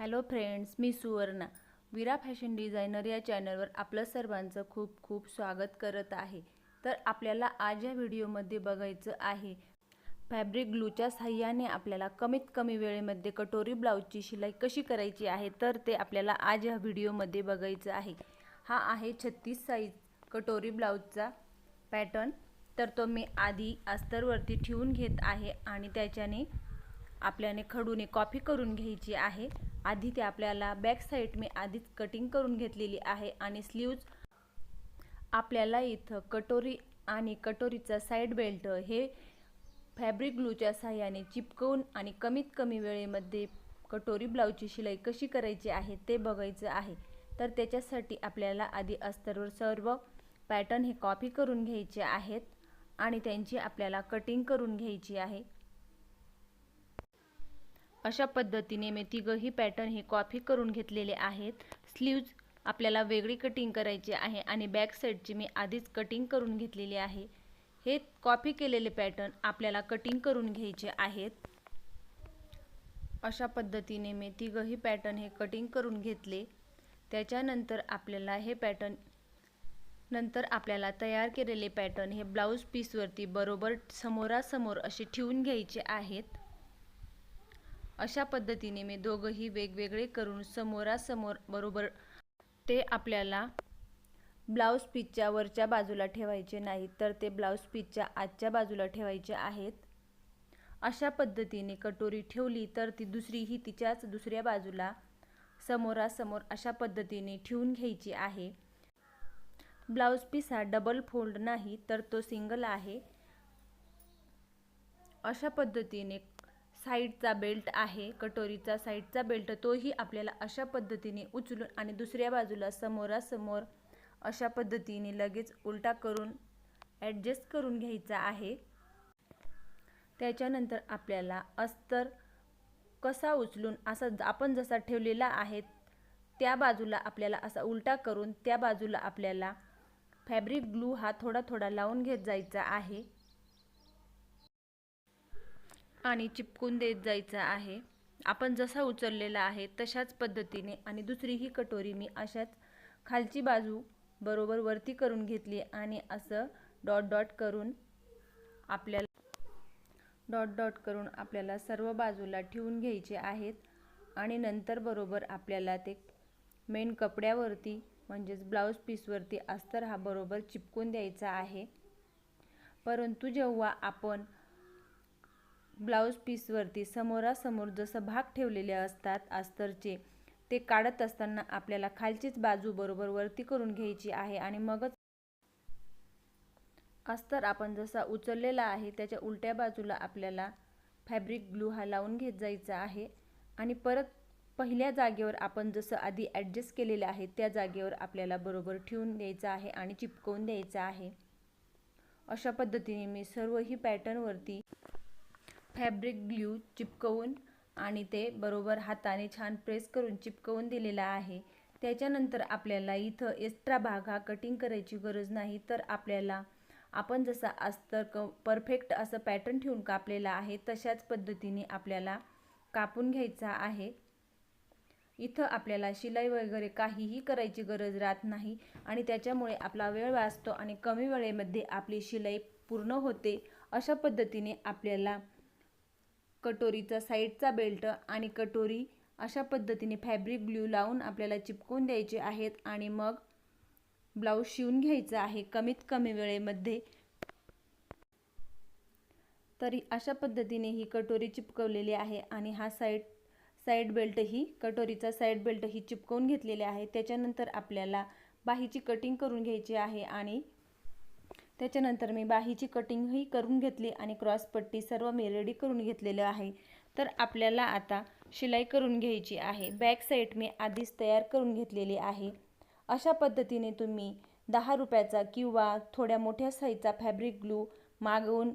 Hello friends मी Suvarna. Vira fashion designer या चॅनलवर आपलं सर्वांचं खूप खूप स्वागत करत आहे. तर आपल्याला आज या व्हिडिओमध्ये बघायचं आहे. फॅब्रिक ग्लूच्या साह्याने आपल्याला कमीत कमी वेळेमध्ये कटोरी ब्लाऊजची शिलाई कशी करायची आहे तर ते आपल्याला आज या व्हिडिओमध्ये बघायचं आहे. हा आहे छत्तीस साईज कटोरी ब्लाऊजचा पॅटर्न. तर तो मी आधी अस्तरवरती ठेवून घेत आहे आणि त्याच्याने आपल्याने खडूने कॉपी करून घ्यायची आहे. आधी ते आपल्याला बॅक साईड मी आधीच कटिंग करून घेतलेली आहे आणि स्लीव्ज आपल्याला इथं कटोरी आणि कटोरीचा साईड बेल्ट हे फॅब्रिक ग्लूच्या साह्याने चिपकवून आणि कमीत कमी वेळेमध्ये कटोरी ब्लाऊजची शिलाई कशी करायची आहे ते बघायचं आहे. तर त्याच्यासाठी आपल्याला आधी अस्तरवर सर्व पॅटर्न हे कॉपी करून घ्यायचे आहेत आणि त्यांची आपल्याला कटिंग करून घ्यायची आहे. अशा पद्धतीने मी तिघंही पॅटर्न हे कॉपी करून घेतलेले आहेत. स्लीव्ज आपल्याला वेगळी कटिंग करायची आहे आणि बॅक साईडची मी आधीच कटिंग करून घेतलेली आहे. हे कॉपी केलेले पॅटर्न आपल्याला कटिंग करून घ्यायचे आहेत. अशा पद्धतीने मी तिघंही पॅटर्न हे कटिंग करून घेतले. त्याच्यानंतर आपल्याला हे पॅटर्न नंतर आपल्याला तयार केलेले पॅटर्न हे ब्लाऊज पीसवरती बरोबर समोरासमोर असे ठेवून घ्यायचे आहेत. अशा पद्धतीने मी दोघंही वेगवेगळे करून समोरासमोर बरोबर ते आपल्याला ब्लाऊज पीसच्या वरच्या बाजूला ठेवायचे नाही तर ते ब्लाऊज पीसच्या आजच्या बाजूला ठेवायचे आहेत. अशा पद्धतीने कटोरी ठेवली तर ती दुसरीही तिच्याच दुसऱ्या बाजूला समोरासमोर अशा पद्धतीने ठेवून घ्यायची आहे. ब्लाऊज पीस हा डबल फोल्ड नाही तर तो सिंगल आहे. अशा पद्धतीने साईडचा बेल्ट आहे कटोरीचा साईडचा बेल्ट तोही आपल्याला अशा पद्धतीने उचलून आणि दुसऱ्या बाजूला समोरासमोर अशा पद्धतीने लगेच उलटा करून ॲडजस्ट करून घ्यायचा आहे. त्याच्यानंतर आपल्याला अस्तर कसा उचलून असा आपण जसा ठेवलेला आहे त्या बाजूला आपल्याला असा उलटा करून त्या बाजूला आपल्याला फॅब्रिक ग्लू हा थोडा थोडा लावून घेत जायचा आहे. आणि चिपकून देत जायचा आहे. आपण जसा उचललेला आहे तशाच पद्धतीने आणि दुसरी ही कटोरी मी अशाच खालची बाजू बरोबर वरती करून घेतली आणि असं डॉट डॉट करून आपल्याला डॉट डॉट करून आपल्याला सर्व बाजूला ठेवून घ्यायचे आहेत आणि नंतर बरोबर आपल्याला ते मेन कपड्यावरती म्हणजेच ब्लाऊज पीसवरती अस्तर हा बरोबर चिपकून द्यायचा आहे. परंतु जेव्हा आपण ब्लाऊज पीसवरती समोरासमोर जसं भाग ठेवलेले असतात अस्तरचे ते काढत असताना आपल्याला खालचीच बाजू बरोबर वरती करून घ्यायची आहे आणि मगच अस्तर आपण जसा उचललेला आहे त्याच्या उलट्या बाजूला आपल्याला फॅब्रिक ग्लू हा लावून घेत जायचा आहे आणि परत पहिल्या जागेवर आपण जसं आधी ॲडजस्ट केलेलं आहे त्या जागेवर आपल्याला बरोबर ठेवून द्यायचं आहे आणि चिपकवून द्यायचं आहे. अशा पद्धतीने मी सर्व ही पॅटर्नवरती फॅब्रिक ग्ल्यू चिपकवून आणि ते बरोबर हाताने छान प्रेस करून चिपकवून दिलेला आहे. त्याच्यानंतर आपल्याला इथं एक्स्ट्रा भाग हा कटिंग करायची गरज नाही. तर आपल्याला आपण जसा अस्तर क परफेक्ट असं पॅटर्न ठेवून कापलेला आहे तशाच पद्धतीने आपल्याला कापून घ्यायचा आहे. इथं आपल्याला शिलाई वगैरे काहीही करायची गरज राहत नाही आणि त्याच्यामुळे आपला वेळ वाचतो आणि कमी वेळेमध्ये आपली शिलाई पूर्ण होते. अशा पद्धतीने आपल्याला कटोरीचा साईडचा बेल्ट आणि कटोरी अशा पद्धतीने फॅब्रिक ग्ल्यू लावून आपल्याला चिपकून द्यायचे आहेत आणि मग ब्लाऊज शिवून घ्यायचा आहे कमीत कमी वेळेमध्ये. तरी अशा पद्धतीने ही कटोरी चिपकवलेली आहे आणि हा साईड साईड बेल्ट ही कटोरीचा साईड बेल्ट ही चिपकवून घेतलेले आहे. त्याच्यानंतर आपल्याला बाहीची कटिंग करून घ्यायची आहे आणि त्याच्यानंतर मी बाहीची कटिंगही करून घेतली आणि क्रॉसपट्टी सर्व मी रेडी करून घेतलेलं आहे. तर आपल्याला आता शिलाई करून घ्यायची आहे. बॅक साईड मी आधीच तयार करून घेतलेली आहे. अशा पद्धतीने तुम्ही दहा रुपयाचा किंवा थोड्या मोठ्या साईजचा फॅब्रिक ग्लू मागवून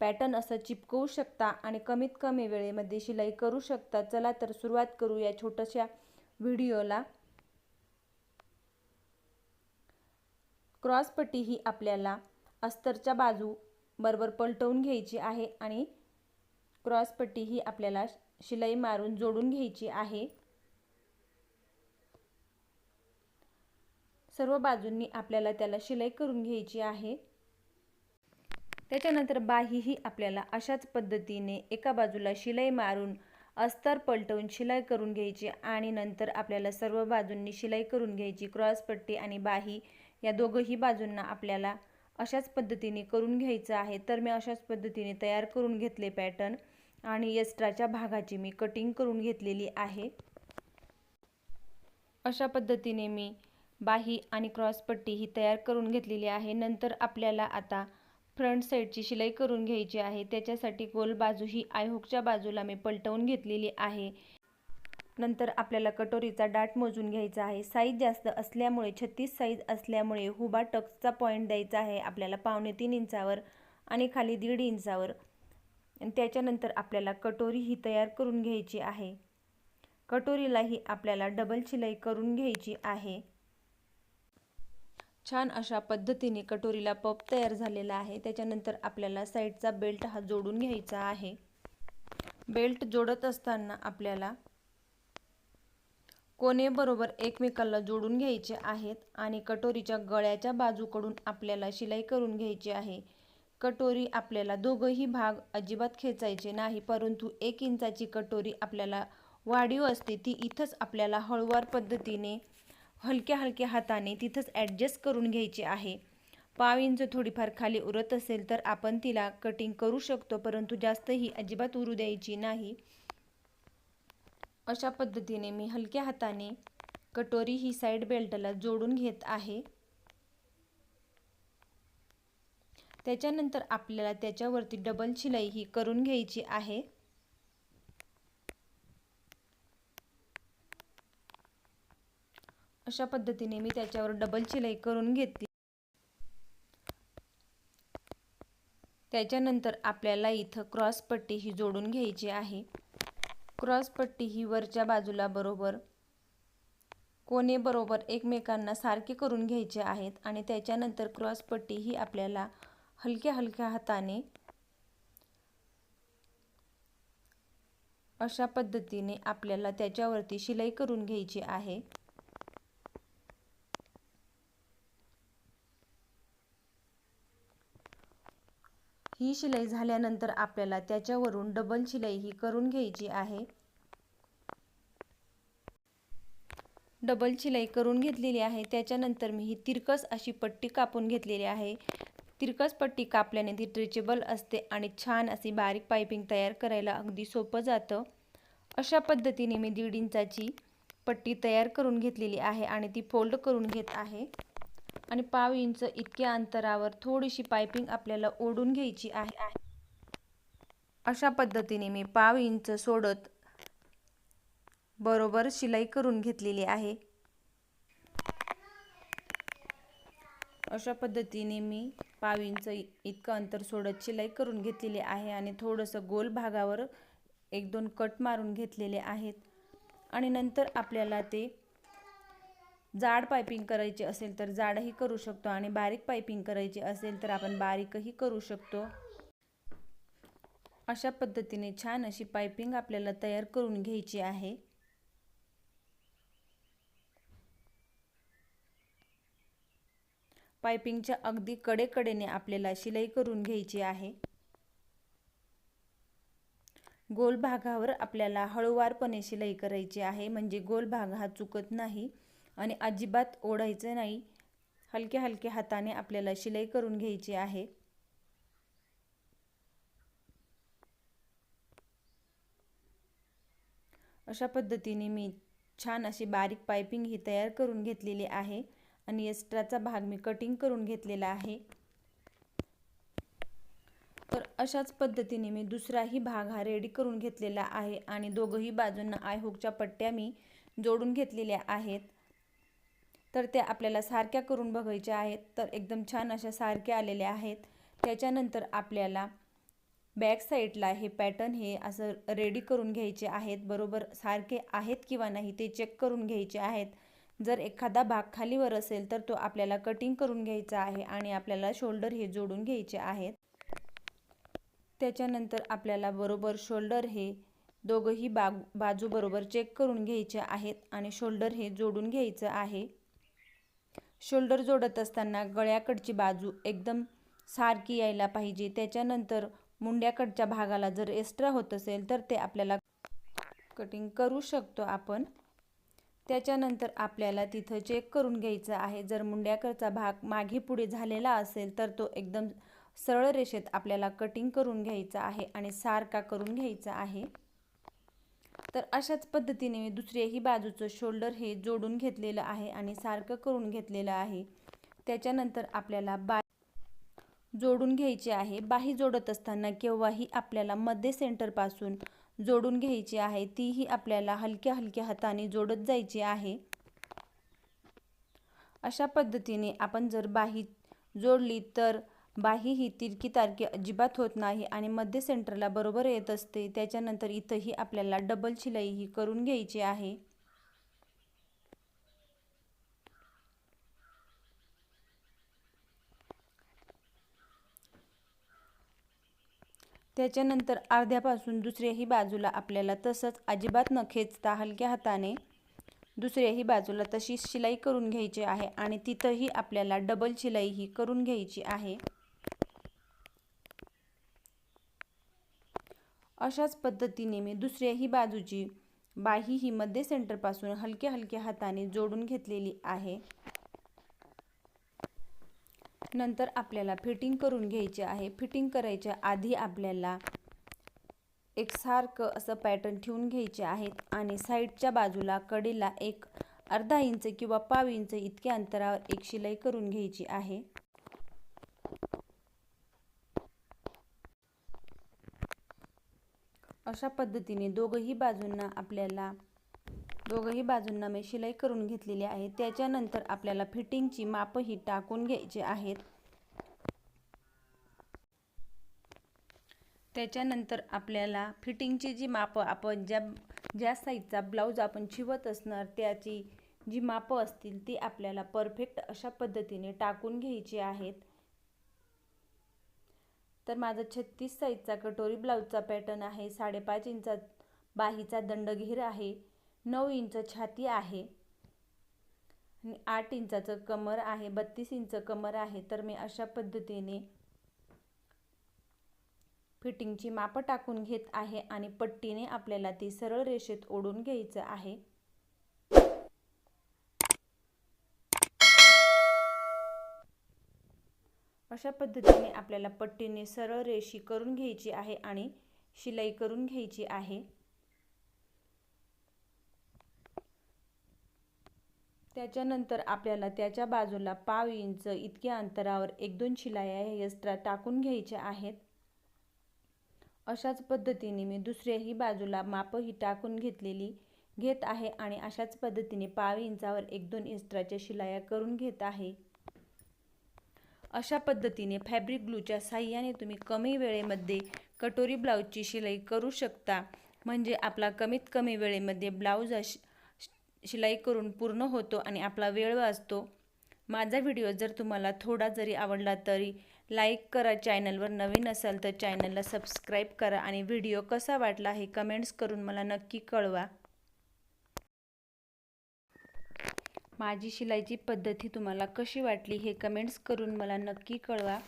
पॅटर्न असं चिपकवू शकता आणि कमीत कमी वेळेमध्ये शिलाई करू शकता. चला तर सुरुवात करू या छोट्याशा व्हिडिओला. क्रॉसपट्टी ही आपल्याला अस्तरच्या बाजू बरोबर पलटवून घ्यायची आहे आणि क्रॉसपट्टी ही आपल्याला शिलाई मारून जोडून घ्यायची आहे. सर्व बाजूंनी आपल्याला त्याला शिलाई करून घ्यायची आहे. त्याच्यानंतर बाहीही आपल्याला अशाच पद्धतीने एका बाजूला शिलाई मारून अस्तर पलटवून शिलाई करून घ्यायची आणि नंतर आपल्याला सर्व बाजूंनी शिलाई करून घ्यायची क्रॉसपट्टी आणि बाही या दोघंही बाजूंना आपल्याला अशाच पद्धतीने करून घ्यायचं आहे. तर मी अशाच पद्धतीने तयार करून घेतले पॅटर्न आणि एक्स्ट्राच्या भागाची मी कटिंग करून घेतलेली आहे. अशा पद्धतीने मी बाही आणि क्रॉसपट्टी ही तयार करून घेतलेली आहे. नंतर आपल्याला आता फ्रंट साईडची शिलाई करून घ्यायची आहे. त्याच्यासाठी गोल बाजू ही आयहोकच्या बाजूला मी पलटवून घेतलेली आहे. नंतर आपल्याला कटोरीचा डाट मोजून घ्यायचा आहे. साईज जास्त असल्यामुळे छत्तीस साईज असल्यामुळे हुबा टक्सचा पॉईंट द्यायचा आहे आपल्याला पावणे तीन इंचावर आणि खाली दीड इंचावर. त्याच्यानंतर आपल्याला कटोरी ही तयार करून घ्यायची आहे. कटोरीलाही आपल्याला डबल शिलाई करून घ्यायची आहे. छान अशा पद्धतीने कटोरीला पप तयार झालेला आहे. त्याच्यानंतर आपल्याला साईडचा बेल्ट हा जोडून घ्यायचा आहे. बेल्ट जोडत असताना आपल्याला कोणेबरोबर एकमेकाला जोडून घ्यायचे आहेत आणि कटोरीच्या गळ्याच्या बाजूकडून आपल्याला शिलाई करून घ्यायची आहे. कटोरी आपल्याला दोघंही भाग अजिबात खेचायचे नाही परंतु एक इंचाची कटोरी आपल्याला वाढीव असते. ती इथंच आपल्याला हळूवार पद्धतीने हलक्या हलक्या हाताने तिथंच ॲडजस्ट करून घ्यायची आहे. पाव इंच थोडीफार खाली उरत असेल तर आपण तिला कटिंग करू शकतो परंतु जास्तही अजिबात उरू द्यायची नाही. अशा पद्धतीने मी हलक्या हाताने कटोरी ही साईड बेल्टला जोडून घेत आहे. त्याच्यानंतर आपल्याला त्याच्यावरती डबल शिलाई ही करून घ्यायची आहे. अशा पद्धतीने मी त्याच्यावर डबल शिलाई करून घेतली. त्याच्यानंतर आपल्याला इथं क्रॉस पट्टी ही जोडून घ्यायची आहे. क्रॉसपट्टी ही वरच्या बाजूला बरोबर कोणे बरोबर एकमेकांना सारखे करून घ्यायचे आहेत आणि त्याच्यानंतर क्रॉसपट्टी ही आपल्याला हलक्या हलक्या हाताने अशा पद्धतीने आपल्याला त्याच्यावरती शिलाई करून घ्यायची आहे. ही शिलाई झाल्यानंतर आपल्याला त्याच्यावरून डबल शिलाई ही करून घ्यायची आहे. डबल शिलाई करून घेतलेली आहे. त्याच्यानंतर मी ही तिरकस अशी पट्टी कापून घेतलेली आहे. तिरकस पट्टी कापल्याने ती ट्रेचेबल असते आणि छान अशी बारीक पायपिंग तयार करायला अगदी सोपं जातं. अशा पद्धतीने मी दीड इंचाची पट्टी तयार करून घेतलेली आहे आणि ती फोल्ड करून घेत आहे. आणि पाव इंच इतक्या अंतरावर थोडीशी पायपिंग आपल्याला ओढून घ्यायची आहे. अशा पद्धतीने मी पाव इंच सोडत बरोबर शिलाई करून घेतलेली आहे. अशा पद्धतीने मी पाव इंच इतकं अंतर सोडत शिलाई करून घेतलेली आहे आणि थोडंसं गोल भागावर एक दोन कट मारून घेतलेले आहेत. आणि नंतर आपल्याला ते जाड पायपिंग करायची असेल तर जाडही करू शकतो आणि बारीक पायपिंग करायची असेल तर आपण बारीकही करू शकतो. अशा पद्धतीने छान अशी पायपिंग आपल्याला तयार करून घ्यायची आहे. पायपिंगच्या अगदी कडेकडेने आपल्याला शिलाई करून घ्यायची आहे. गोल भागावर आपल्याला हळूवारपणे शिलाई करायची आहे. म्हणजे गोल भाग हा चुकत नाही. आणि अजिबात ओढायचं नाही. हलक्या हलक्या हाताने आपल्याला शिलाई करून घ्यायची आहे. अशा पद्धतीने मी छान अशी बारीक पायपिंग ही तयार करून घेतलेली आहे आणि एक्स्ट्राचा भाग मी कटिंग करून घेतलेला आहे. तर अशाच पद्धतीने मी दुसराही भाग हा रेडी करून घेतलेला आहे आणि दोघंही बाजूंना आय हुकच्या पट्ट्या मी जोडून घेतलेल्या आहेत. तर त्या आपल्याला सारख्या करून बघायच्या आहेत. तर एकदम छान अशा सारख्या आलेल्या आहेत. त्याच्यानंतर आपल्याला बॅक साईडला हे पॅटर्न हे असं रेडी करून घ्यायचे आहेत. बरोबर सारखे आहेत किंवा नाही ते चेक करून घ्यायचे आहेत. जर एखादा भाग खालीवर असेल तर तो आपल्याला कटिंग करून घ्यायचा आहे आणि आपल्याला शोल्डर हे जोडून घ्यायचे आहेत. त्याच्यानंतर आपल्याला बरोबर शोल्डर हे दोघंही बाग बाजू बरोबर चेक करून घ्यायचे आहेत आणि शोल्डर हे जोडून घ्यायचं आहे. शोल्डर जोडत असताना गळ्याकडची बाजू एकदम सारखी यायला पाहिजे. त्याच्यानंतर मुंड्याकडच्या भागाला जर एक्स्ट्रा होत असेल तर ते आपल्याला कटिंग करू शकतो आपण. त्याच्यानंतर आपल्याला तिथं चेक करून घ्यायचं आहे. जर मुंड्याकडचा भाग मागे पुढे झालेला असेल तर तो एकदम सरळ रेषेत आपल्याला कटिंग करून घ्यायचा आहे आणि सारखा करून घ्यायचा आहे. तर अशाच पद्धतीने मी दुसऱ्याही बाजूचं शोल्डर हे जोडून घेतलेलं आहे आणि सारखं करून घेतलेलं आहे. त्याच्यानंतर आपल्याला बा जोडून घ्यायची आहे. बाही जोडत असताना केव्हाही आपल्याला मध्य सेंटरपासून जोडून घ्यायची आहे तीही आपल्याला हलक्या हलक्या हाताने जोडत जायची आहे. अशा पद्धतीने आपण जर बाही जोडली तर बाही ही तिरकी तारकी अजिबात होत नाही आणि मध्य सेंटरला बरोबर येत असते. त्याच्यानंतर इथंही आपल्याला डबल शिलाई ही करून घ्यायची आहे. त्याच्यानंतर अर्ध्यापासून दुसऱ्याही बाजूला आपल्याला तसंच अजिबात न खेचता हलक्या हाताने दुसऱ्याही बाजूला तशी शिलाई करून घ्यायची आहे आणि तिथंही आपल्याला डबल शिलाई ही करून घ्यायची आहे. अशाच पद्धतीने मी दुसऱ्याही बाजूची बाही ही मध्य सेंटरपासून हलक्या हलक्या हाताने जोडून घेतलेली आहे. नंतर आपल्याला फिटिंग करून घ्यायचे आहे. फिटिंग करायच्या आधी आपल्याला एकसारखं असं पॅटर्न ठेवून घ्यायचे आहेत आणि साईडच्या बाजूला कडेला एक अर्धा इंच किंवा पाव इंच इतक्या अंतरावर एक शिलाई करून घ्यायची आहे. अशा पद्धतीने दोघंही बाजूंना आपल्याला दोघंही बाजूंना मी शिलाई करून घेतलेली आहे. त्याच्यानंतर आपल्याला फिटिंगची मापही टाकून घ्यायची आहेत. त्याच्यानंतर आपल्याला फिटिंगची जी मापं आपण ज्या ज्या साईजचा ब्लाऊज आपण शिवत असणार त्याची जी मापं असतील ती आपल्याला परफेक्ट अशा पद्धतीने टाकून घ्यायची आहेत. तर माझा छत्तीस साईजचा कटोरी ब्लाऊजचा पॅटर्न आहे साडेपाच इंचा बाहीचा दंडघेर आहे नऊ इंच छाती आहे आणि आठ इंचाचं कमर आहे बत्तीस इंच कमर आहे. तर मी अशा पद्धतीने फिटिंगची मापं टाकून घेत आहे आणि पट्टीने आपल्याला ती सरळ रेषेत ओढून घ्यायचं आहे. अशा पद्धतीने आपल्याला पट्टीने सरळ रेषी करून घ्यायची आहे आणि शिलाई करून घ्यायची आहे. त्याच्यानंतर आपल्याला त्याच्या बाजूला पाव इंच इतक्या अंतरावर एक दोन शिलाया एक्स्ट्रा टाकून घ्यायच्या आहेत. अशाच पद्धतीने मी दुसऱ्याही बाजूला मापही टाकून घेतलेली घेत आहे आणि अशाच पद्धतीने पाव इंचावर एक दोन एक्स्ट्राच्या शिलाया करून घेत आहे. अशा पद्धतीने फॅब्रिक ग्लूच्या साह्याने तुम्ही कमी वेळेमध्ये कटोरी ब्लाऊजची शिलाई करू शकता. म्हणजे आपला कमीत कमी वेळेमध्ये ब्लाऊज शिलाई करून पूर्ण होतो आणि आपला वेळ वाचतो. माझा व्हिडिओ जर तुम्हाला थोडा जरी आवडला तरी लाईक करा. चॅनलवर नवीन असाल तर चॅनलला सबस्क्राईब करा. आणि व्हिडिओ कसा वाटला हे कमेंट्स करून मला नक्की कळवा. माझी शिलाईची पद्धती तुम्हाला कशी वाटली हे कमेंट्स करून मला नक्की कळवा.